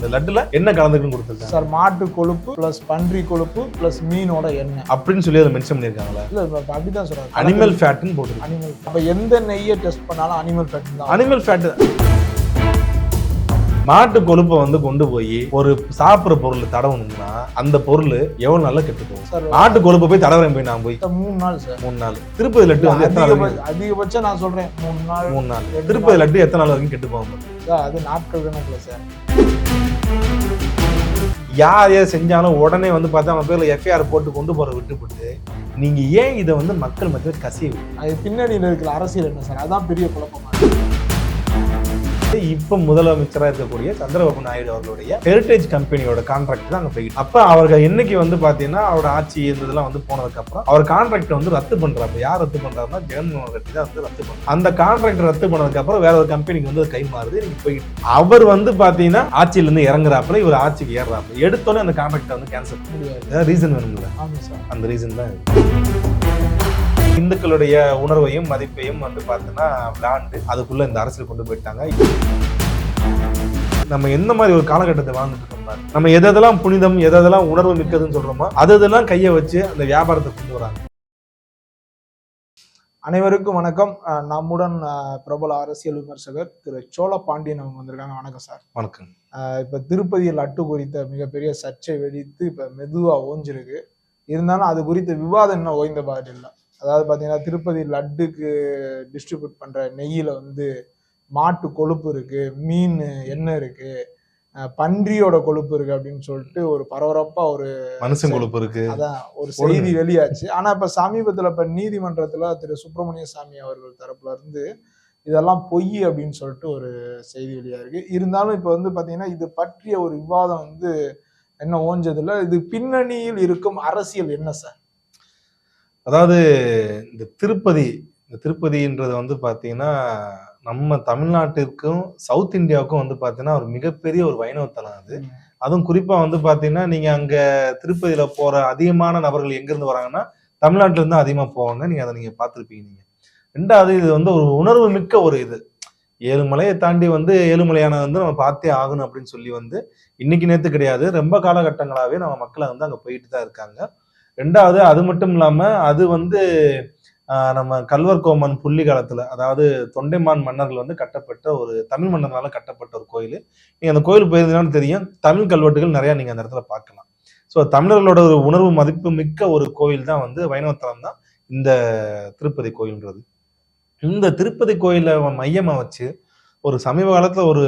இந்த லட்டுல என்ன கலந்துக்குன்னு கொடுத்துருக்காங்க சார் மாட்டு கொழுப்பு ப்ளஸ் பன்றி கொழுப்பு ப்ளஸ் மீனோட எண்ணெய். அப்படின்னு சொல்லி அதை மென்ஷன் பண்ணியிருக்காங்களா. இல்ல அப்படிதான் சொல்றாங்க அனிமல் ஃபேட்னு போட்டுருக்கு. அனிமல் அப்ப எந்த நெய்யை டெஸ்ட் பண்ணாலும் அனிமல் ஃபேட் தான். அனிமல் ஃபேட் மாட்டு கொழுப்பை வந்து கொண்டு போய் ஒரு சாப்பிட்ற பொருள் தடவணும்னா அந்த பொருள் எவ்வளவு நாள்ல கெட்டு போகும் சார் மாட்டு கொழுப்பை போய் தடவுறேன் போய் நான் போய். மூணு நாள் சார். மூணு நாள். திருப்பதி லட்டு வந்து எத்தனை நாள் அதிகபட்சம் நான் சொல்றேன் மூணு நாள் மூணு நாள். திருப்பதி லட்டு எத்தனை நாள் வரைக்கும் கெட்டு போகும் சார் அது நாட்கள் கணக்குல சார். யார் யார் செஞ்சாலும் உடனே வந்து பார்த்தா அவன் பேரில் எஃப்ஐஆர் போட்டு கொண்டு போகிற விட்டுப்பட்டு நீங்கள் ஏன் இதை வந்து மக்கள் மத்தியில் கசிவு அது பின்னாடியில் இருக்கிற அரசியல் என்ன சார்? அதுதான் பெரிய குழப்பமா இருக்கு. இப்ப முதலமைச்சரா இருக்கக்கூடிய சந்திரபாபு நாயுடு அவர்களுடைய ஹெரிடேஜ் கம்பெனியோட கான்ட்ராக்ட் தான் அங்க போயிட்டு அப்ப அவர்கள் என்னைக்கு வந்து பாத்தீங்கன்னா அவரோட ஆட்சி இருந்ததெல்லாம் வந்து போனதுக்கு அப்புறம் அவர் கான்ட்ராக்ட் வந்து ரத்து பண்றாரு. யார் ரத்து பண்றாருன்னா ஜெகன்மோகன் ரெட்டி தான் வந்து ரத்து பண்றாரு. அந்த கான்ட்ராக்ட் ரத்து பண்ணதுக்கு அப்புறம் வேற ஒரு கம்பெனிக்கு வந்து கை மாறுது. இன்னைக்கு போயிட்டு அவர் வந்து பாத்தீங்கன்னா ஆட்சியில இருந்து இறங்குறாப்புல இவர் ஆட்சிக்கு ஏறுறாப்புல. எடுத்தோன்னே அந்த கான்ட்ராக்ட் வந்து கேன்சல் முடியாது. ரீசன் வேணும்ல. ஆமா சார் அந்த ரீசன் தான். இந்துக்களுடைய உணர்வையும் மதிப்பையும் வந்து பார்த்தோன்னா விளாண்டு அதுக்குள்ள இந்த அரசியல் கொண்டு போயிட்டாங்க. நம்ம எந்த மாதிரி ஒரு காலகட்டத்தை வாழ்ந்துட்டு இருக்கோம். நம்ம எதெல்லாம் புனிதம் எதெல்லாம் உணர்வு மிக்கதுன்னு சொல்றோமோ அதெல்லாம் கையை வச்சு அந்த வியாபாரத்தை கொண்டு வராங்க. அனைவருக்கும் வணக்கம். நம்முடன் பிரபல அரசியல் விமர்சகர் திரு சோழ பாண்டியன் அவங்க வந்திருக்காங்க. வணக்கம் சார். வணக்கம். இப்ப திருப்பதி லட்டு குறித்த மிகப்பெரிய சர்ச்சை வெடித்து இப்ப மெதுவா ஓஞ்சிருக்கு. இருந்தாலும் அது குறித்த விவாதம் இன்னும் ஓய்ந்த பாடு இல்லை. அதாவது பாத்தீங்கன்னா திருப்பதி லட்டுக்கு டிஸ்ட்ரிபியூட் பண்ற நெய்யில வந்து மாட்டு கொழுப்பு இருக்கு மீன் எண்ணெய் இருக்கு அஹ், பன்றியோட கொழுப்பு இருக்கு அப்படின்னு சொல்லிட்டு ஒரு பரபரப்பா ஒரு மனுஷன் கொழுப்பு இருக்கு. அதான் ஒரு செய்தி வெளியாச்சு. ஆனா இப்ப சமீபத்துல இப்ப நீதிமன்றத்துல திரு. சுப்பிரமணிய சாமி அவர்கள் தரப்புல இருந்து இதெல்லாம் பொய் அப்படின்னு சொல்லிட்டு ஒரு செய்தி வெளியா இருக்கு இருந்தாலும் இப்ப வந்து பாத்தீங்கன்னா இது பற்றிய ஒரு விவாதம் வந்து என்ன ஓஞ்சதுல இது பின்னணியில் இருக்கும் அரசியல் என்ன சார்? அதாவது இந்த திருப்பதி இந்த திருப்பதின்றது வந்து பார்த்தீங்கன்னா நம்ம தமிழ்நாட்டிற்கும் சவுத் இந்தியாவுக்கும் வந்து பார்த்தீங்கன்னா ஒரு மிகப்பெரிய ஒரு வைணவத்தலம் அது. அதுவும் குறிப்பா வந்து பாத்தீங்கன்னா நீங்க அங்க திருப்பதியில போற அதிகமான நபர்கள் எங்க இருந்து வராங்கன்னா தமிழ்நாட்டுல இருந்து அதிகமா போவாங்க. நீங்க அதை நீங்க பார்த்திருப்பீங்க நீங்க. ரெண்டாவது இது வந்து ஒரு உணர்வு மிக்க ஒரு இது. ஏழுமலையை தாண்டி வந்து ஏழுமலையான வந்து நம்ம பார்த்தே ஆகணும் அப்படின்னு சொல்லி வந்து இன்னைக்கு நேத்து கிடையாது. ரொம்ப காலகட்டங்களாவே நம்ம மக்களை வந்து அங்க போயிட்டு தான் இருக்காங்க. ரெண்டாவது அது மட்டும் இல்லாம அது வந்து நம்ம கல்வர் கோமன் புள்ளி காலத்துல அதாவது தொண்டைமான் மன்னர்கள் வந்து கட்டப்பட்ட ஒரு தமிழ் மன்னர்களால கட்டப்பட்ட ஒரு கோயில். நீங்க அந்த கோயில் போயிருந்தீங்கன்னா தெரியும் தமிழ் கல்வெட்டுகள் நிறைய நீங்க அந்த இடத்துல பார்க்கலாம். ஸோ தமிழர்களோட ஒரு உணர்வு மதிப்பு மிக்க ஒரு கோயில் தான் வந்து வைணவத்தலம் தான் இந்த திருப்பதி கோயில்ன்றது. இந்த திருப்பதி கோயிலை மையமா வச்சு ஒரு சமீப காலத்துல ஒரு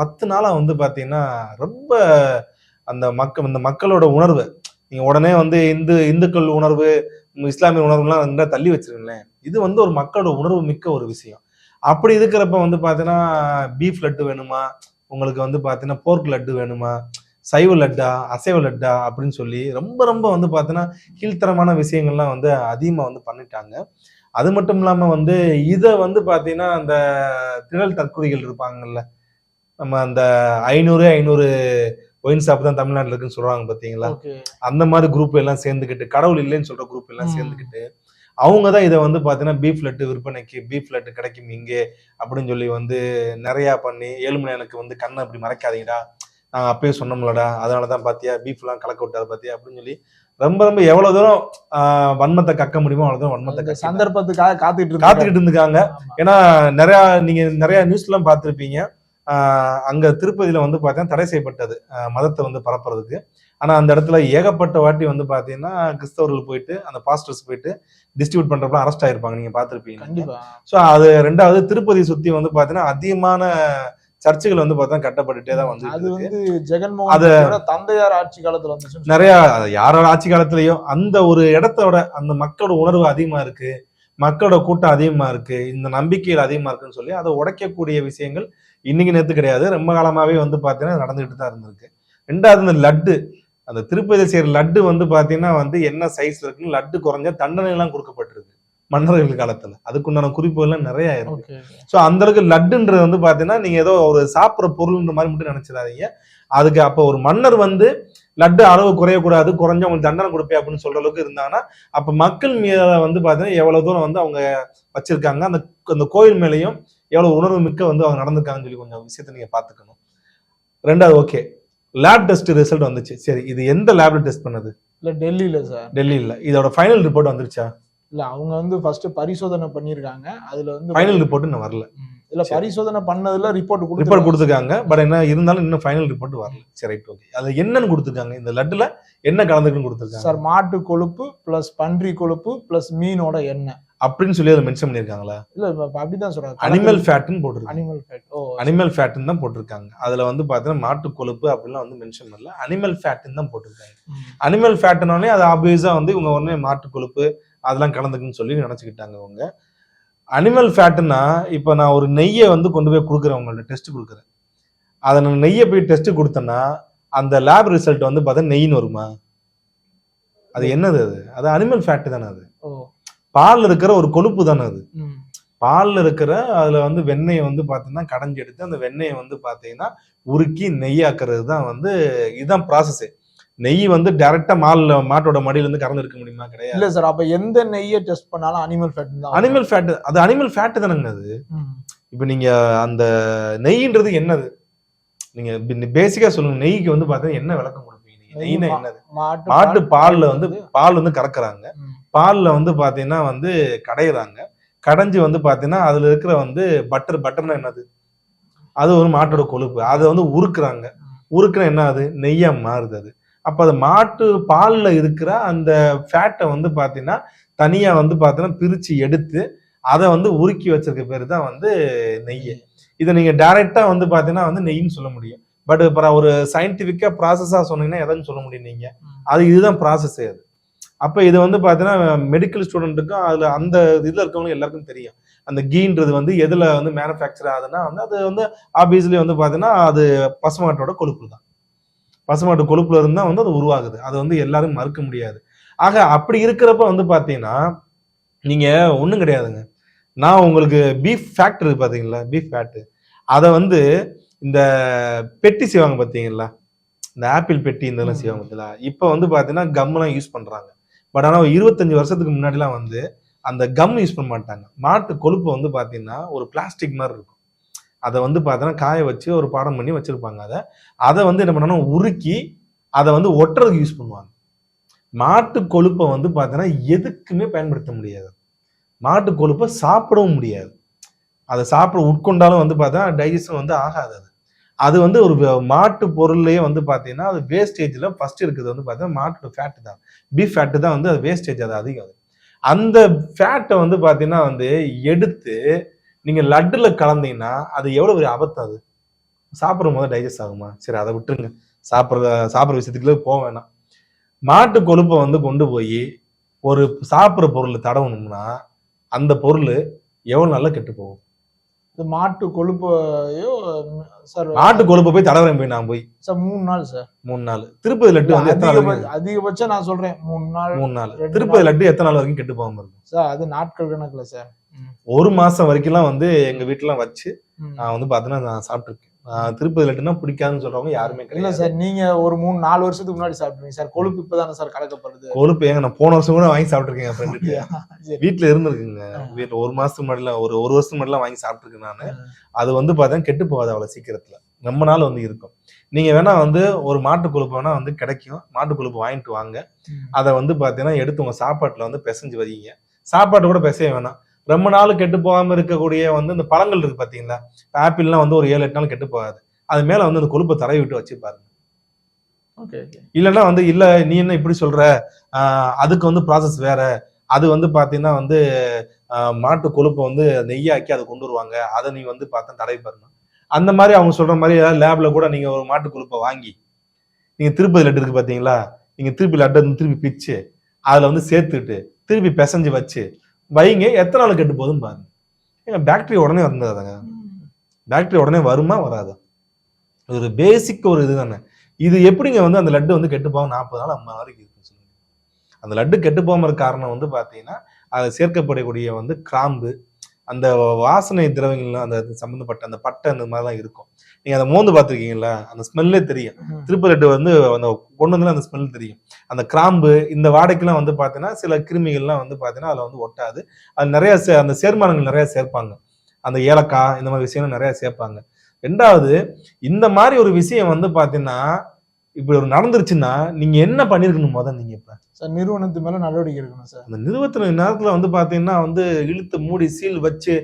பத்து நாளா வந்து பாத்தீங்கன்னா ரொம்ப அந்த மக்கள் இந்த மக்களோட உணர்வு நீங்க உடனே வந்து இந்து இந்துக்கள் உணர்வு இஸ்லாமிய உணர்வுலாம் வந்து தள்ளி வச்சிருங்களேன். இது வந்து ஒரு மக்களோட உணர்வு மிக்க ஒரு விஷயம். அப்படி இருக்கிறப்ப வந்து பார்த்தீங்கன்னா பீஃப் லட்டு வேணுமா? உங்களுக்கு வந்து பார்த்தீங்கன்னா போர்க் லட்டு வேணுமா? சைவ லட்டா? அசைவ லட்டா? அப்படின்னு சொல்லி ரொம்ப ரொம்ப வந்து பார்த்தீங்கன்னா கீழ்த்தரமான விஷயங்கள்லாம் வந்து அதிகமாக வந்து பண்ணிட்டாங்க. அது மட்டும் இல்லாமல் வந்து இதை வந்து பார்த்தீங்கன்னா அந்த திரள் தற்கொலைகள் இருப்பாங்கல்ல நம்ம அந்த ஐநூறு ஐநூறு ஒயின் ஷாப் தான் தமிழ்நாட்டில் இருக்குன்னு சொல்றாங்க பாத்தீங்களா அந்த மாதிரி குரூப் எல்லாம் சேர்ந்துக்கிட்டு கடவுள் இல்லைன்னு சொல்ற குரூப் எல்லாம். சேர்ந்துக்கிட்டு அவங்க தான் இதை வந்து பார்த்தீங்கன்னா பீஃப் லட்டு விற்பனைக்கு பீஃப் லட்டு கிடைக்கும் இங்கே அப்படின்னு சொல்லி வந்து நிறையா பண்ணி ஏழுமலை எனக்கு வந்து கண்ணை அப்படி மறைக்காதீங்கடா நாங்கள் அப்பயே சொன்னோம்லடா அதனால தான் பார்த்தியா பீஃப்லாம் கலக்க விட்டாரு பார்த்தியா அப்படின்னு சொல்லி ரொம்ப ரொம்ப எவ்வளோ தூரம் வன்மத்தை கக்க முடியுமோ அவ்வளோ தூரம் வன்மத்தை சந்தர்ப்பத்துக்காக இருக்காங்க. காத்துக்கிட்டு இருந்துக்காங்க. ஏன்னா நிறையா நீங்க நிறைய நியூஸ்லாம் பார்த்துருப்பீங்க அங்க திருப்பதியில வந்து பார்த்தீங்கன்னா தடை செய்யப்பட்டது. மதத்தை வந்து பரப்புறதுக்கு. ஆனா அந்த இடத்துல ஏகப்பட்ட வாட்டி வந்து பாத்தீங்கன்னா கிறிஸ்தவர்கள் போயிட்டு அந்த பாஸ்டர்ஸ் போயிட்டு டிஸ்ட்ரிபியூட் பண்றப்ப அரெஸ்ட் ஆயிருப்பாங்க. நீங்க பார்த்துருப்பீங்க ஸோ அது ரெண்டாவது திருப்பதி சுத்தி வந்து பாத்தீங்கன்னா அதிகமான சர்ச்சுகள் வந்து பார்த்தா கட்டப்பட்டுட்டே தான் வந்து அது. வந்து ஜெகன்மோகன் ரெட்டியோட தந்தையார் ஆட்சி காலத்துல வந்துச்சு நிறைய அது யாரோட ஆட்சி காலத்திலயும் அந்த ஒரு இடத்தோட அந்த மக்களோட உணர்வு அதிகமா இருக்கு. மக்களோட கூட்டம் அதிகமா இருக்கு இந்த நம்பிக்கைகள் அதிகமா இருக்குன்னு சொல்லி அதை உடைக்கக்கூடிய விஷயங்கள் இன்னைக்கு நேத்து கிடையாது. ரொம்ப காலமாவே வந்து பாத்தீங்கன்னா நடந்துகிட்டு தான் இருந்திருக்கு. ரெண்டாவது இந்த லட்டு அந்த திருப்பதி செய்யற லட்டு வந்து பாத்தீங்கன்னா வந்து என்ன சைஸ்ல இருக்குன்னு லட்டு குறைஞ்ச தண்டனை எல்லாம் கொடுக்கப்பட்டிருக்கு மன்னர்கள் காலத்துல. அதுக்குண்டான குறிப்புகள் எல்லாம் நிறைய இருக்கு. ஸோ அந்த அளவுக்கு லட்டுன்றது வந்து பாத்தீங்கன்னா நீங்க ஏதோ ஒரு சாப்பிட்ற பொருள்ன்ற மாதிரி மட்டும் நினைச்சிடாதீங்க. அதுக்கு அப்போ ஒரு மன்னர் வந்து லட்டு அளவு குறையக்கூடாது குறைஞ்ச உங்களுக்கு தண்டனை கொடுப்பே அப்படின்னு சொல்ற அளவுக்கு இருந்தாங்கன்னா அப்ப மக்கள் மீத வந்து பாத்தீங்கன்னா எவ்வளவு தூரம் வந்து அவங்க வச்சிருக்காங்க அந்த அந்த கோயில் மேலேயும் எவ்வளவு உணர்வு மிக்க வந்து அவங்க நடந்திருக்காங்கன்னு சொல்லி கொஞ்சம் விஷயத்த நீங்க பாத்துக்கணும் ரெண்டாவது ஓகே லேப் டெஸ்ட் ரிசல்ட் வந்துச்சு. சரி இது எந்த லேப்ல டெஸ்ட் பண்ணது? இல்ல டெல்லியில சார் டெல்லியில. இதோட ஃபைனல் ரிப்போர்ட் வந்துருச்சா? இல்ல அவங்க வந்து ஃபர்ஸ்ட் பரிசோதனை பண்ணிருக்காங்க. அதுல வந்து ஃபைனல் ரிப்போர்ட் இன்னும் வரல. இல்ல பரிசோதனை பண்ணதுல ரிப்போர்ட் ரிப்போர்ட் கொடுத்து கொடுத்துருக்காங்க. பட் என்ன இருந்தாலும் இன்னும் ஃபைனல் ரிப்போர்ட் வரல. சரி ரைட் ஓகே அது என்னன்னு கொடுத்துருக்காங்க. இந்த லட்டுல என்ன கலந்துக்குன்னு கொடுத்துருக்காங்க. சார் மாட்டு கொழுப்பு பிளஸ் பன்றி கொழுப்பு பிளஸ் மீனோட எண்ணெய். அப்படின்னு சொல்லி அதை மென்ஷன் பண்ணிருக்காங்களா இல்ல அப்படிதான் சொல்றாங்க. அனிமல் ஃபேட்னு போட்டிருக்காங்க. அனிமல் ஃபேட் ஓ அனிமல் ஃபேட்னு தான் போட்டிருக்காங்க. அதுல வந்து பாத்தீங்கன்னா மாட்டு கொழுப்பு அப்படிலாம் வந்து மென்ஷன் பண்ணல. அனிமல் ஃபேட்னு தான் போட்டிருக்காங்க. அனிமல் ஃபேட்னாலே அது ஆப்வியஸா வந்து இவங்க உடனே மாட்டு கொழுப்பு அதெல்லாம் கலந்துக்குன்னு சொல்லி நினைச்சுக்கிட்டாங்க அவங்க அனிமல் ஃபேட்னா இப்போ நான் ஒரு நெய்யை வந்து கொண்டு போய் கொடுக்குறேன் உங்கள்ட்ட டெஸ்ட் கொடுக்குறேன். அதை நான் நெய்யை போய் டெஸ்ட் கொடுத்தேன்னா அந்த லேப் ரிசல்ட் வந்து பார்த்தா நெய்ன்னு வருமா? அது என்னது அது? அது அனிமல் ஃபேட் தானே அது. பால்ல இருக்கிற ஒரு கொழுப்பு தானே அது. பால்ல இருக்கிற அதுல வந்து வெண்ணெயை வந்து பாத்தீங்கன்னா கடைஞ்சி எடுத்து அந்த வெண்ணெயை வந்து பாத்தீங்கன்னா உருக்கி நெய்யாக்குறது தான் வந்து இதுதான் ப்ராசஸ் நெய் வந்து டைரக்டா மால்ல மாட்டோட மடியில இருந்து கறந்து எடுக்க முடியுமா? கிடையாது. இல்ல சார் அப்ப எந்த நெய்யை டெஸ்ட் பண்ணாலும் அனிமல் ஃபேட் தான். அனிமல் ஃபேட் அது அனிமல் ஃபேட் தானேங்க அது. இப்போ நீங்க அந்த நெய்ன்றது என்னது? நீங்க பேசிக்கா சொல்லுங்க நெய்க்கு வந்து பாத்தீங்கன்னா என்ன விளக்கம் கொடுப்பீங்க நெய்னா நெய் என்னது? மாட்டு பால்ல வந்து பால் வந்து கறக்குறாங்க. பால்ல வந்து பாத்தீங்கன்னா வந்து கடையிறாங்க. கடைஞ்சு வந்து பாத்தீங்கன்னா அதுல இருக்கிற வந்து பட்டர் பட்டர்னா என்னது? அது ஒரு மாட்டோட கொழுப்பு. அதை வந்து உருக்குறாங்க. உருக்குனா என்ன அது? நெய்யா மாறுது அது. அப்ப அது மாட்டு பால்ல இருக்கிற அந்த ஃபேட்டை வந்து பாத்தீங்கன்னா தனியா வந்து பாத்தீங்கன்னா பிரிச்சு எடுத்து அதை வந்து உருக்கி வச்சிருக்க பேரு தான் வந்து நெய் இதை நீங்க டைரக்டா வந்து பாத்தீங்கன்னா வந்து நெய்ன்னு சொல்ல முடியும். பட் அப்புறம் ஒரு சயின்டிபிக்கா ப்ராசஸா சொன்னீங்கன்னா எதைன்னு சொல்ல முடியும் நீங்க? ம். அது இதுதான் ப்ராசஸே அது. அப்ப இது வந்து பாத்தீங்கன்னா மெடிக்கல் ஸ்டூடெண்ட்டுக்கும் அதுல அந்த இதுல இருக்கவங்க எல்லாருக்கும் தெரியும். அந்த கீன்றது வந்து எதுல வந்து மேனுஃபேக்சர் ஆகுதுன்னா வந்து அது வந்து ஆப்வியஸ்லி வந்து பாத்தீங்கன்னா அது பசுமாட்டோட கொழுப்பு தான். பசுமாட்டு கொழுப்புல இருந்தா வந்து அது உருவாகுது. அது வந்து எல்லாரும் மறுக்க முடியாது. ஆக அப்படி இருக்கிறப்ப வந்து பாத்தீங்கன்னா நீங்க ஒண்ணும் கிடையாதுங்க. நான் உங்களுக்கு பீஃப் ஃபேக்டரி பாத்தீங்களா? பீஃப் ஃபேட்டு அதை வந்து இந்த பெட்டி செய்வாங்க பாத்தீங்களா? இந்த ஆப்பிள் பெட்டி இந்த இதெல்லாம். செய்வாங்க பார்த்தீங்களா இப்போ வந்து பாத்தீங்கன்னா கம்லாம் யூஸ் பண்றாங்க. பட் ஆனா ஒரு இருபத்தஞ்சு வருஷத்துக்கு முன்னாடிலாம் வந்து அந்த கம் யூஸ் பண்ண மாட்டாங்க. மாட்டு கொழுப்பு வந்து பாத்தீங்கன்னா ஒரு பிளாஸ்டிக் மாதிரி இருக்கும். அதை வந்து பார்த்தீங்கன்னா காய வச்சு ஒரு பாடம் பண்ணி வச்சுருப்பாங்க அதை. அதை வந்து என்ன பண்ணணும்? உருக்கி அதை வந்து ஒட்டுறதுக்கு யூஸ் பண்ணுவாங்க. மாட்டு கொழுப்பை வந்து பார்த்தீங்கன்னா எதுக்குமே பயன்படுத்த முடியாது. மாட்டு கொழுப்பை சாப்பிடவும் முடியாது. அதை சாப்பிட உட்கொண்டாலும் வந்து பார்த்தா டைஜஷன் வந்து ஆகாது அது. அது வந்து ஒரு மாட்டு பொருள்லேயே வந்து பார்த்தீங்கன்னா அது வேஸ்டேஜில் ஃபஸ்ட்டு இருக்குது வந்து பார்த்தீங்கன்னா மாட்டோட ஃபேட்டு தான். பீஃப் ஃபேட்டு தான் வந்து அது வேஸ்டேஜ் அது அதிகம். அது அந்த ஃபேட்டை வந்து பார்த்தீங்கன்னா வந்து எடுத்து நீங்கள் லட்டில் கலந்தீங்கன்னா அது எவ்வளோ பெரிய அபத்தம் அது? சாப்பிடும் போது டைஜஸ்ட் ஆகுமா? சரி அதை விட்டுருங்க. சாப்பிட்ற சாப்பிட்ற விஷயத்துக்குள்ளே போக வேணாம். மாட்டு கொழுப்பை வந்து கொண்டு போய் ஒரு சாப்பிட்ற பொருள் தடவணும்னா அந்த பொருள் எவ்வளோ நாளில் கெட்டு போகும்? இது மாட்டு கொழுப்பையோ சார் மாட்டு கொழுப்பை போய் தடவுறேன் போய் நான் போய். சார் மூணு நாள் சார். மூணு நாள். திருப்பதி லட்டு வந்து எத்தனை நாள் அதிகபட்சம் நான் சொல்றேன் மூணு நாள் மூணு நாள். திருப்பதி லட்டு எத்தனை நாள் வரைக்கும் கெட்டு போகாம இருக்கும்? சார் அது நாட்கள் கணக்குல சார். ஒரு மாசம் வரைக்கும்லாம் வந்து எங்க வீட்டுலாம் வச்சு. நான் வந்து பார்த்தீங்கன்னா நான் சாப்பிட்டுருக்கேன். திருப்பதி லட்டுனா பிடிக்காதுன்னு சொல்றவங்க யாருமே கிடையாது. சார் நீங்க ஒரு மூணு நாலு வருஷத்துக்கு முன்னாடி சாப்பிட்டீங்க சார். கொழுப்பு இப்பதானே சார் கலக்கப்படுது கொழுப்பு ஏங்க நான் போன வருஷம் கூட வாங்கி சாப்பிட்டுருக்கேன் சரி. வீட்டுல இருந்திருக்குங்க. வீட்டுல ஒரு மாசத்துக்கு முன்னாடிலாம் ஒரு ஒரு வருஷத்துக்கு முன்னாடிலாம் வாங்கி சாப்பிட்டுருக்கேன் நான். அது வந்து பார்த்தா கெட்டு போகாது அவ்வளவு சீக்கிரத்துல. ரொம்ப நாள் வந்து இருக்கும். நீங்க வேணா வந்து ஒரு மாட்டு கொழுப்பு வேணா வந்து கிடைக்கும். மாட்டு கொழுப்பு வாங்கிட்டு வாங்க. அதை வந்து பார்த்தீங்கன்னா எடுத்து உங்க சாப்பாட்டுல வந்து பிசைஞ்சு வைங்க. சாப்பாட்டு கூட பிசைய வேணாம். ரொம்ப நாள் கெட்டு போகாம இருக்கக்கூடிய வந்து இந்த பழங்கள் இருக்கு பாத்தீங்களா? ஆப்பிள்லாம் வந்து ஒரு ஏழு எட்டு நாள் கெட்டு போகாது. அது மேல வந்து அந்த கொழுப்பை தடவி விட்டு வச்சு பாருங்க. இல்லைன்னா வந்து இல்ல நீ என்ன இப்படி சொல்ற? ஆஹ் அதுக்கு வந்து ப்ராசஸ் வேற. அது வந்து பாத்தீங்கன்னா வந்து மாட்டு கொழுப்பை வந்து நெய்யாக்கி அதை கொண்டு வருவாங்க. அதை நீ வந்து பார்த்தா தடவி பாருங்க. அந்த மாதிரி அவங்க சொல்ற மாதிரி ஏதாவது லேப்ல கூட நீங்க ஒரு மாட்டு கொழுப்பை வாங்கி நீங்க திருப்பதி லட்டு இருக்கு பாத்தீங்களா? நீங்க திருப்பி லட்டை வந்து திருப்பி பிச்சு அதுல வந்து சேர்த்துட்டு திருப்பி பிசைஞ்சு வச்சு வைங்க. எத்தனை நாள் கெட்டு போகுதுன்னு பாருங்க. ஏங்க பாக்டீரியா உடனே வந்ததாங்க. பாக்டீரியா உடனே வருமா வராதா? ஒரு பேசிக் ஒரு இது தானே இது எப்படிங்க வந்து அந்த லட்டு வந்து கெட்டு போகும் நாற்பது நாள் ஐம்பது நாளைக்கு இருக்குன்னு சொல்லுங்க. அந்த லட்டு கெட்டு போகாம காரணம் வந்து பார்த்தீங்கன்னா அதில் சேர்க்கப்படக்கூடிய வந்து கிராம்பு அந்த வாசனை திரவங்கள்லாம் அந்த சம்மந்தப்பட்ட அந்த பட்டை அந்த மாதிரிலாம் இருக்கும். நீங்க அதை மோந்து பார்த்துருக்கீங்களா அந்த ஸ்மெல்லே தெரியும். லட்டு வந்து அந்த கொண்டு வந்து அந்த ஸ்மெல் தெரியும். அந்த கிராம்பு இந்த வாடைக்கெல்லாம் வந்து பார்த்தீங்கன்னா சில கிருமிகள்லாம் வந்து பார்த்தீங்கன்னா அதில் வந்து ஒட்டாது. அது நிறைய சே- அந்த சேர்மானங்கள் நிறைய சேர்ப்பாங்க. அந்த ஏலக்காய் இந்த மாதிரி விஷயங்கள் நிறைய சேர்ப்பாங்க. ரெண்டாவது இந்த மாதிரி ஒரு விஷயம் வந்து பார்த்தீங்கன்னா இப்படி ஒரு நடந்துருச்சுன்னா நீங்க என்ன பண்ணிருக்கணும் முதல்ல நீங்க இப்ப? சார் நிறுவனத்து மேல நடவடிக்கை எடுக்கணும் சார். அந்த நிறுவனத்துல நேரத்துல வந்து பாத்தீங்கன்னா வந்து இழுத்து மூடி சீல் வச்சு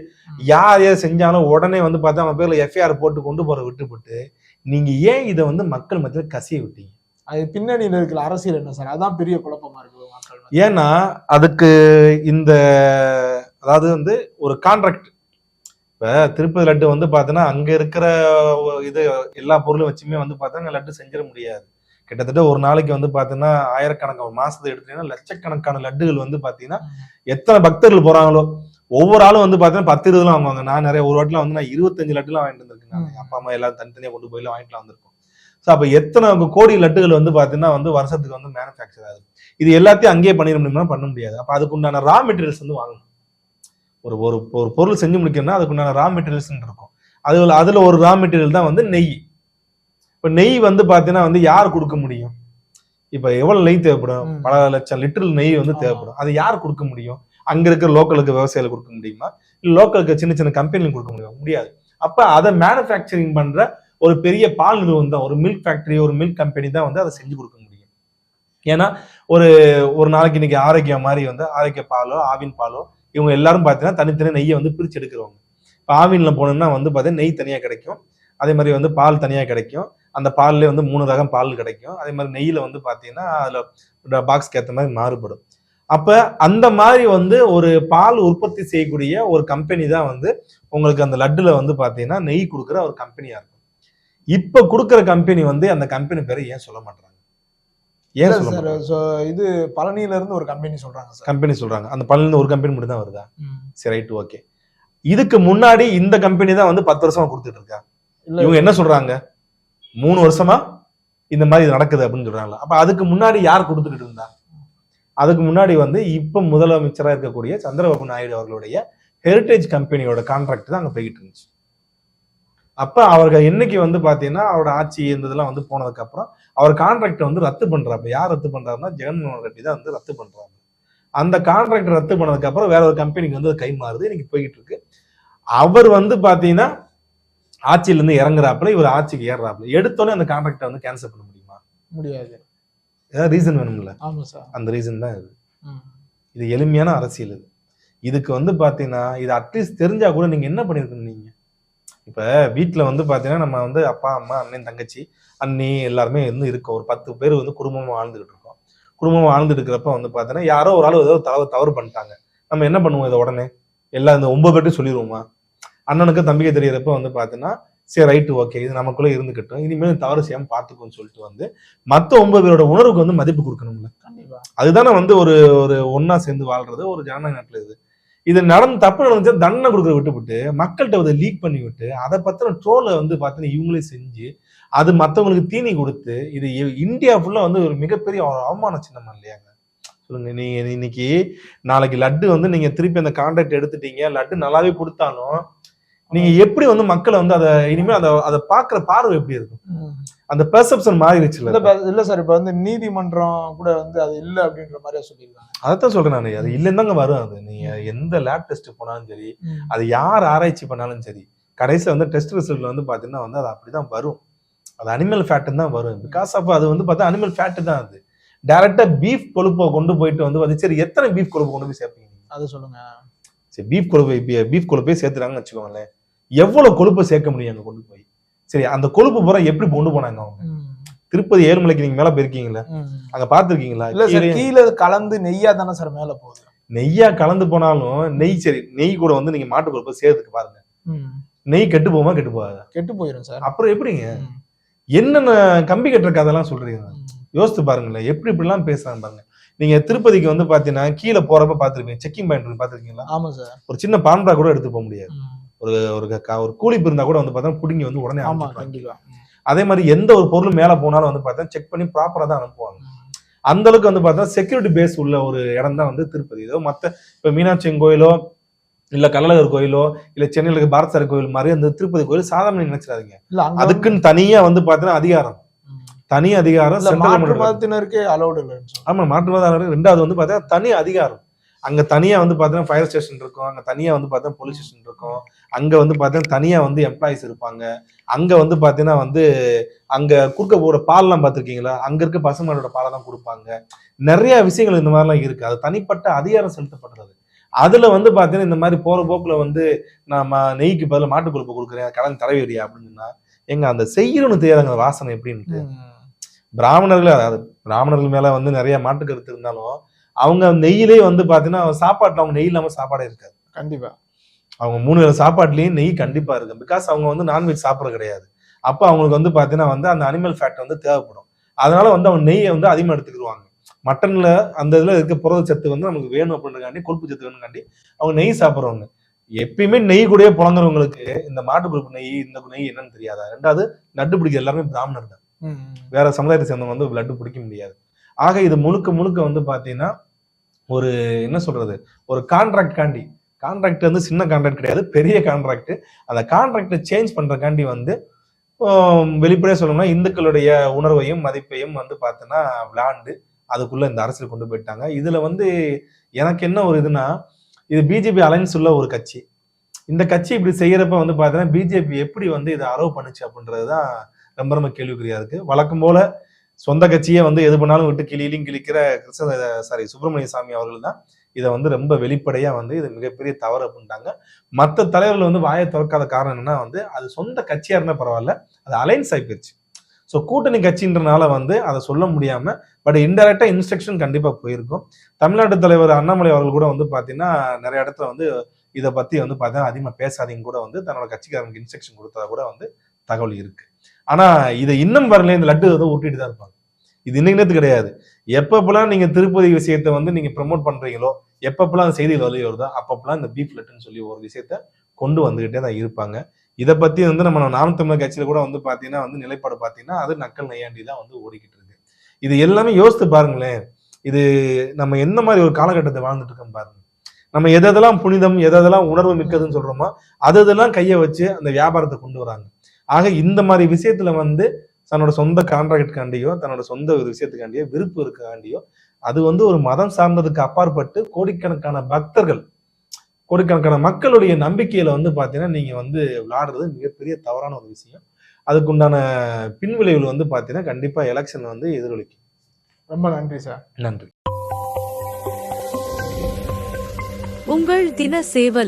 யார் யார் செஞ்சாலும் உடனே வந்து பார்த்தா அவன் பேர்ல எஃப்ஐஆர் போட்டு கொண்டு போற விட்டுப்பட்டு நீங்க ஏன் இதை வந்து மக்கள் மத்தியில கசிய விட்டீங்க? அது பின்னணியில இருக்கிற அரசியல் என்ன சார்? அதான் பெரிய குழப்பமா இருக்கு மக்கள். ஏன்னா அதுக்கு இந்த அதாவது வந்து ஒரு கான்ட்ராக்ட் இப்ப திருப்பதி லட்டு வந்து பார்த்தோன்னா அங்க இருக்கிற இது எல்லா பொருளும் வச்சுமே வந்து பார்த்தா லட்டு செஞ்சிட முடியாது. கிட்டத்தட்ட ஒரு நாளைக்கு வந்து பார்த்தீங்கன்னா ஆயிரக்கணக்கான ஒரு மாசத்தை எடுத்தீங்கன்னா லட்சக்கணக்கான லட்டுகள் வந்து பார்த்தீங்கன்னா எத்தனை பக்தர்கள் போறாங்களோ ஒவ்வொரு ஆளும் வந்து பார்த்தீங்கன்னா பத்து இருபதுலாம் வாங்குவாங்க. நான் நிறைய ஒரு வாட்டில வந்து நான் இருபத்தஞ்சு லட்டுலாம் வாங்கிட்டு வந்திருக்கேன். அப்பா அம்மா எல்லாரும் தனித்தனியா கொண்டு போய் வாங்கிட்டு வந்திருக்கோம். ஸோ அப்போ எத்தனை கோடி லட்டுகள் வந்து பார்த்தீங்கன்னா வந்து வருஷத்துக்கு வந்து மேனுஃபேக்சர் ஆகுது. இது எல்லாத்தையும் அங்கேயே பண்ணிட முடியுமா? பண்ண முடியாது. அப்போ அதுக்கு உண்டான ரா மெட்டீரியல்ஸ் வந்து வாங்கணும். ஒரு ஒரு ஒரு பொருள் செஞ்சு முடிக்கணும்னா அதுக்கு உண்டான ரா மெட்டீரியல்ஸ் இருக்கும். அதுல அதுல ஒரு ரா மெட்டீரியல் தான் வந்து நெய். இப்போ நெய் வந்து பார்த்தீங்கன்னா வந்து யார் கொடுக்க முடியும்? இப்போ எவ்வளவு நெய் தேவைப்படும். பல லட்சம் லிட்டர் நெய் வந்து. தேவைப்படும். அதை யார் கொடுக்க முடியும்? அங்க இருக்கிற லோக்கலுக்கு விவசாயிகள் கொடுக்க முடியுமா? இல்ல லோக்கலுக்கு சின்ன சின்ன கம்பெனிகளுக்கு கொடுக்க முடியும்? முடியாது. அப்ப அதை மேனுஃபேக்சரிங் பண்ற ஒரு பெரிய பால் நிறுவனம் தான் ஒரு மில்க் ஃபேக்டரி ஒரு மில்க் கம்பெனி தான் வந்து அதை செஞ்சு கொடுக்க முடியும். ஏன்னா ஒரு ஒரு நாளைக்கு இன்னைக்கு ஆரோக்கியம் மாதிரி வந்து ஆரோக்கிய பாலோ ஆவின் பாலோ இவங்க எல்லாரும் பார்த்தீங்கன்னா தனித்தனி நெய்யை வந்து பிரித்து எடுக்கிறவங்க. இப்போ ஆவினில் போனோம்னா வந்து பார்த்தீங்கன்னா நெய் தனியாக கிடைக்கும். அதே மாதிரி வந்து பால் தனியாக கிடைக்கும். அந்த பால்லே வந்து மூணு ரகம் பால் கிடைக்கும். அதே மாதிரி நெய்யில் வந்து பார்த்தீங்கன்னா அதில் பாக்ஸ்க்கு ஏற்ற மாதிரி மாறுபடும். அப்போ அந்த மாதிரி வந்து ஒரு பால் உற்பத்தி செய்யக்கூடிய ஒரு கம்பெனி தான் வந்து உங்களுக்கு அந்த லட்டில் வந்து பார்த்தீங்கன்னா நெய் கொடுக்குற ஒரு கம்பெனியாக இருக்கும். இப்போ கொடுக்குற கம்பெனி வந்து அந்த கம்பெனி பேரை ஏன் சொல்ல மாட்டேறாங்க ஏன் சார் so இது பழனியில இருந்து ஒரு கம்பெனி சொல்றாங்க சார். கம்பெனி சொல்றாங்க. அந்த பல்லுல ஒரு கம்பெனி மட்டும் தான் வருதா. சரி ரைட் ஓகே இதுக்கு முன்னாடி இந்த கம்பெனி தான் வந்து பத்து வருஷமா கொடுத்துட்டு இருக்கா? இவங்க என்ன சொல்றாங்க? மூணு வருஷமா இந்த மாதிரி நடக்குது அப்படின்னு சொல்றாங்களா? அப்ப அதுக்கு முன்னாடி யார் கொடுத்துக்கிட்டு இருந்தா? அதுக்கு முன்னாடி வந்து இப்ப முதலமைச்சரா இருக்கக்கூடிய சந்திரபாபு நாயுடு அவர்களுடைய ஹெரிட்டேஜ் கம்பெனியோட கான்ட்ராக்ட் தான் அங்க போய்கிட்டு இருந்துச்சு. அப்ப அவர்கள் என்னைக்கு வந்து பாத்தீங்கன்னா அவரோட ஆட்சி இந்த இதெல்லாம் வந்து போனதுக்கு அப்புறம் அவர் கான்ட்ராக்டை வந்து ரத்து பண்றாப்ப யார் ரத்து பண்றாருன்னா ஜெகன்மோகன் ரெட்டி தான் வந்து ரத்து பண்றாரு. அந்த கான்ட்ராக்ட் ரத்து பண்ணதுக்கு அப்புறம் வேற ஒரு கம்பெனிக்கு வந்து கை மாறுது. இன்னைக்கு போய்கிட்டு இருக்கு. அவர் வந்து பாத்தீங்கன்னா ஆட்சியில இருந்து இறங்குறாப்புல இவர் ஆட்சிக்கு ஏறுறாப்புல. எடுத்தோன்னே அந்த கான்ட்ராக்டை வந்து கேன்சல் பண்ண முடியுமா? முடியாது. ஏதாவது ரீசன் வேணும்ல? ஆமா சார் அந்த ரீசன் தான் இது. இது எளிமையான அரசியல் இது. இதுக்கு வந்து பாத்தீங்கன்னா இது அட்லீஸ்ட் தெரிஞ்சா கூட நீங்க என்ன பண்ணிருக்கணும் நீங்க? இப்ப வீட்ல வந்து பாத்தீங்கன்னா நம்ம வந்து அப்பா அம்மா அண்ணன் தங்கச்சி அண்ணி எல்லாருமே வந்து இருக்கோம். ஒரு பத்து பேர் வந்து குடும்பமா வாழ்ந்துகிட்டு இருக்கோம். குடும்பமா வாழ்ந்துட்டு இருக்கிறப்ப வந்து பாத்தீங்கன்னா யாரோ ஒரு ஆள் ஏதோ தவறு தவறு பண்ணிட்டாங்க. நம்ம என்ன பண்ணுவோம் இதை உடனே? எல்லாம் இந்த ஒன்பது பேர்ட்டும் சொல்லிடுவோமா அண்ணனுக்கு தம்பிக்கு தெரியறப்ப வந்து பாத்தீங்கன்னா சரி ரைட்டு ஓகே இது நமக்குள்ள இருந்துக்கட்டும். இனிமேல் தவறு செய்யாம பாத்துக்கோன்னு சொல்லிட்டு வந்து மத்த ஒன்பது பேரோட உணர்வுக்கு வந்து மதிப்பு கொடுக்கணும்ல. கண்டிப்பா. அதுதானே வந்து ஒரு ஒரு ஒண்ணா சேர்ந்து வாழ்றது ஒரு ஜனநாயக நாட்டுல இது. இது நடந்து தப்பு நடந்துச்சா தண்டனை கொடுக்குற விட்டுவிட்டு மக்கள்கிட்ட அதை லீக் பண்ணி விட்டு அதை பத்தின ட்ரோலை வந்து பார்த்தீங்கன்னா இவங்களே செஞ்சு அது மத்தவங்களுக்கு தீனி கொடுத்து இது இந்தியா ஃபுல்லா வந்து ஒரு மிகப்பெரிய அவமான சின்னம் இல்லையாங்க? சொல்லுங்க நீங்க இன்னைக்கு நாளைக்கு லட்டு வந்து நீங்க திருப்பி அந்த கான்ட்ராக்ட் எடுத்துட்டீங்க லட்டு நல்லாவே கொடுத்தாலும் நீங்க எப்படி வந்து மக்களை வந்து அதை இனிமேல் அதை அதை பாக்குற பார்வை எப்படி இருக்கும். அந்த பெர்செப்ஷன் மாறிடுச்சுல இல்ல இல்ல சார் இப்ப வந்து நீதிமன்றம் கூட வந்து அது இல்ல அப்படின்ற மாதிரியா சொல்லியிருக்காங்க. அதைத்தான் சொல்றேன் நான். அது இல்லைன்னு வரும் அது. நீங்க எந்த லேப் டெஸ்ட் போனாலும் சரி. அது யார் ஆராய்ச்சி பண்ணாலும் சரி கடைசியில் வந்து டெஸ்ட் ரிசல்ட்ல வந்து பாத்தீங்கன்னா வந்து அது அப்படிதான் வரும். அது அனிமல் ஃபேட்டு தான் வரும். பிகாஸ் ஆஃப் அது வந்து பார்த்தா அனிமல் ஃபேட்டு தான் அது. டைரக்டா பீஃப் கொழுப்பை கொண்டு போயிட்டு வந்து சரி எத்தனை பீஃப் கொழுப்பு கொண்டு போய் சேர்ப்பீங்க? அதை சொல்லுங்க. சரி பீஃப் கொழுப்பு பீஃப் கொழுப்பே சேர்த்துறாங்கன்னு வச்சுக்கோங்களேன். எவ்வளவு கொழுப்பை சேர்க்க முடியும் அங்க கொண்டு போய்? சரி அந்த கொழுப்பு பூரா எப்படி கொண்டு போனாங்க அவங்க. திருப்பதி ஏழுமலைக்கு நீங்க மேல போயிருக்கீங்களா. அங்க பாத்துருக்கீங்களா இல்ல சார் கீழே கலந்து நெய்யா தானே சார் மேல போகுது. நெய்யா கலந்து போனாலும் நெய் சரி நெய் கூட வந்து நீங்க மாட்டு கொழுப்பை சேர்த்துக்கு பாருங்க. நெய் கெட்டு போகுமா கெட்டு போகாதா? கெட்டு போயிரும் சார். அப்புறம் எப்படிங்க. என்னென்ன கம்பி கட்டுற கதைலாம் சொல்றீங்க. யோசித்து பாருங்களேன் எப்படி இப்படிலாம் பேசுறாங்க பாருங்க. நீங்க திருப்பதிக்கு வந்து பாத்தீங்கன்னா கீழே போறப்ப பாத்துருப்பீங்க செக்கிங் பாயிண்ட் பாத்துருக்கீங்களா ஆமா சார். ஒரு சின்ன பான்பா கூட எடுத்து போக முடியாது. ஒரு ஒரு ஒரு கூலிப்பு இருந்தா கூட வந்து பார்த்தா புடுங்கி வந்து உடனே ஆமா. கண்டிப்பா. அதே மாதிரி எந்த ஒரு பொருள் மேல போனாலும் வந்து பார்த்தா செக் பண்ணி ப்ராப்பரா தான் அனுப்புவாங்க. அந்த அளவுக்கு வந்து பார்த்தா செக்யூரிட்டி பேஸ் உள்ள ஒரு இடம் தான் வந்து திருப்பதி ஏதோ மத்த இப்ப மீனாட்சி கோயிலோ இல்ல கள்ளழகர் கோயிலோ இல்ல சென்னையில இருக்க பாரசாரி கோயில் மாதிரி அந்த திருப்பதி கோயில் சாதாரண நினைச்சிடாதீங்க அதுக்குன்னு தனியா வந்து பாத்தீங்கன்னா அதிகாரம். தனி அதிகாரம் மாற்று மதத்தினருக்கே அலௌடு ஆமா மாற்றுவாதாரம் ரெண்டாவது வந்து பார்த்தா தனி அதிகாரம் அங்க தனியா வந்து பாத்தீங்கன்னா ஃபயர் ஸ்டேஷன் இருக்கும். அங்க தனியா வந்து பாத்தீங்கன்னா போலீஸ் ஸ்டேஷன் இருக்கும். அங்க வந்து பாத்தீங்கன்னா தனியா வந்து எம்ப்ளாயிஸ் இருப்பாங்க. அங்க வந்து பாத்தீங்கன்னா வந்து அங்க குறுக்க போற பால்லாம் பார்த்திருக்கீங்களா அங்க இருக்க பசுமாடோட பாலை தான் கொடுப்பாங்க. நிறைய விஷயங்கள் இந்த மாதிரிலாம் இருக்கு. அது தனிப்பட்ட அதிகாரம் செலுத்தப்படுறது அதுல வந்து பாத்தீங்கன்னா இந்த மாதிரி போற போக்குல வந்து நான் ம- நெய்க்கு பதிலா மாட்டு கொழுப்பு கொடுக்குறேன் கலந்து தலைவரியா அப்படின்னு எங்க அந்த செய்யணும்னு தெரியாதுங்க அந்த வாசனை எப்படின்ட்டு. பிராமணர்கள் அதாவது பிராமணர்கள் மேல வந்து நிறைய மாட்டு கருத்து இருந்தாலும் அவங்க நெய்யிலே வந்து பாத்தீங்கன்னா சாப்பாட்டுல அவங்க நெய் இல்லாம சாப்பாடே இருக்காது. கண்டிப்பா. அவங்க மூணு வேளை சாப்பாட்டுலயும் நெய் கண்டிப்பா இருக்கு பிகாஸ் அவங்க வந்து நான்வெஜ் சாப்பிட்றது கிடையாது. அப்ப அவங்களுக்கு வந்து பாத்தீங்கன்னா வந்து அந்த அனிமல் ஃபேட் வந்து தேவைப்படும். அதனால வந்து அவங்க நெய்யை வந்து அதிகமா எடுத்துக்கிடுவாங்க. மட்டன்ல அந்த இதுல இருக்க புரதச்சத்து வந்து நமக்கு வேணும் அப்படின்றக்காண்டி கொழுப்பு சத்து வேணுங்காண்டி அவங்க நெய் சாப்பிடுறவங்க. எப்பயுமே நெய் கூடயே புழங்குறவங்களுக்கு இந்த மாட்டு கொழுப்பு நெய் இந்த நெய் என்னன்னு தெரியாதா? ரெண்டாவது நட்டு பிடிக்க எல்லாருமே பிராமணர் தான் வேற சமுதாயத்தை சேர்ந்தவங்க வந்து லட்டு பிடிக்க முடியாது. ஆக இது முழுக்க முழுக்க வந்து பாத்தீங்கன்னா ஒரு என்ன சொல்றது? ஒரு கான்ட்ராக்ட் காண்டி. கான்ட்ராக்ட் வந்து சின்ன கான்ட்ராக்ட் கிடையாது பெரிய கான்ட்ராக்ட் அந்த கான்ட்ராக்டை சேஞ்ச் பண்றக்காண்டி வந்து வெளிப்படையாக சொல்லணும்னா இந்துக்களுடைய உணர்வையும் மதிப்பையும் வந்து பார்த்தோன்னா விளையாண்டு அதுக்குள்ள இந்த அரசியல் கொண்டு போயிட்டாங்க. இதுல வந்து எனக்கு என்ன ஒரு இதுனா இது பிஜேபி அலைன்ஸ் உள்ள ஒரு கட்சி. இந்த கட்சி இப்படி செய்யறப்ப வந்து பார்த்தீங்கன்னா பிஜேபி எப்படி வந்து இதை அலோவ் பண்ணுச்சு அப்படின்றது தான் ரொம்ப ரொம்ப கேள்விக்குறியா இருக்கு. வழக்கம் போல சொந்த கட்சியே வந்து எது பண்ணாலும் விட்டு கிளியிலும் கிழிக்கிற கிருஷ்ண சாரி சுப்பிரமணிய சாமி அவர்கள் தான் இதை வந்து ரொம்ப வெளிப்படையா வந்து இது மிகப்பெரிய தவறு அப்படின்ட்டாங்க. மற்ற தலைவர்கள் வந்து வாயை திறக்காத காரணம் என்னன்னா வந்து அது சொந்த கட்சியா இருந்தால் பரவாயில்ல அது அலைன்ஸ் ஆகிப்போச்சு ஸோ கூட்டணி கட்சின்றனால வந்து அதை சொல்ல முடியாம பட் இன்டெரக்டா இன்ஸ்ட்ரக்ஷன் கண்டிப்பா போயிருக்கும். தமிழ்நாட்டு தலைவர் அண்ணாமலை அவர்கள் கூட வந்து பாத்தீங்கன்னா நிறைய இடத்துல வந்து இதை பத்தி வந்து பார்த்தீங்கன்னா அதிகமாக பேசாதீங்க கூட வந்து தன்னோட கட்சிக்காரங்களுக்கு இன்ஸ்ட்ரக்ஷன் கொடுத்ததா கூட வந்து தகவல் இருக்குது ஆனா இதை இன்னும் வரல இந்த லட்டு வந்து ஊட்டிட்டு தான் இருப்பாங்க. இது இன்னைக்கு நேத்து கிடையாது. எப்பப்பெல்லாம் நீங்க திருப்பதி விஷயத்தை வந்து நீங்க ப்ரமோட் பண்றீங்களோ எப்பப்பெல்லாம் அந்த செய்திகள் வெளியே வருதோ அப்பப்பெல்லாம் இந்த பீஃப் லட்டுன்னு சொல்லி ஒரு விஷயத்த கொண்டு வந்துகிட்டே தான் இருப்பாங்க. இதை பத்தி வந்து நம்ம நாம் தமிழர் கட்சியில கூட வந்து பாத்தீங்கன்னா வந்து நிலைப்பாடு பாத்தீங்கன்னா அது நக்கல் நையாண்டி தான் வந்து ஓடிக்கிட்டு இருக்கு. இது எல்லாமே யோசித்து பாருங்களேன். இது நம்ம எந்த மாதிரி ஒரு காலகட்டத்தை வாழ்ந்துட்டு இருக்கோம் பாருங்க. நம்ம எதெல்லாம் புனிதம் எதெல்லாம் உணர்வு மிக்கதுன்னு சொல்றோமோ அது இதெல்லாம் கையை வச்சு அந்த வியாபாரத்தை கொண்டு வராங்க. ஆக இந்த மாதிரி விஷயத்துல வந்து தன்னோட சொந்த கான்ட்ராக்ட்காண்டியோ தன்னோட சொந்த ஒரு விஷயத்துக்காண்டியோ விருப்பு இருக்காண்டியோ அது வந்து ஒரு மதம் சார்ந்ததுக்கு அப்பாற்பட்டு கோடிக்கணக்கான பக்தர்கள் கோடிக்கணக்கான மக்களுடைய நம்பிக்கையில வந்து பாத்தீங்கன்னா நீங்க வந்து விளையாடுறது மிகப்பெரிய தவறான ஒரு விஷயம். அதுக்குண்டான பின்விளைவுகள் வந்து பாத்தீங்கன்னா கண்டிப்பா எலெக்ஷன் வந்து எதிரொலிக்கும். ரொம்ப நன்றி சார் நன்றி. உங்கள் தின சேவல்.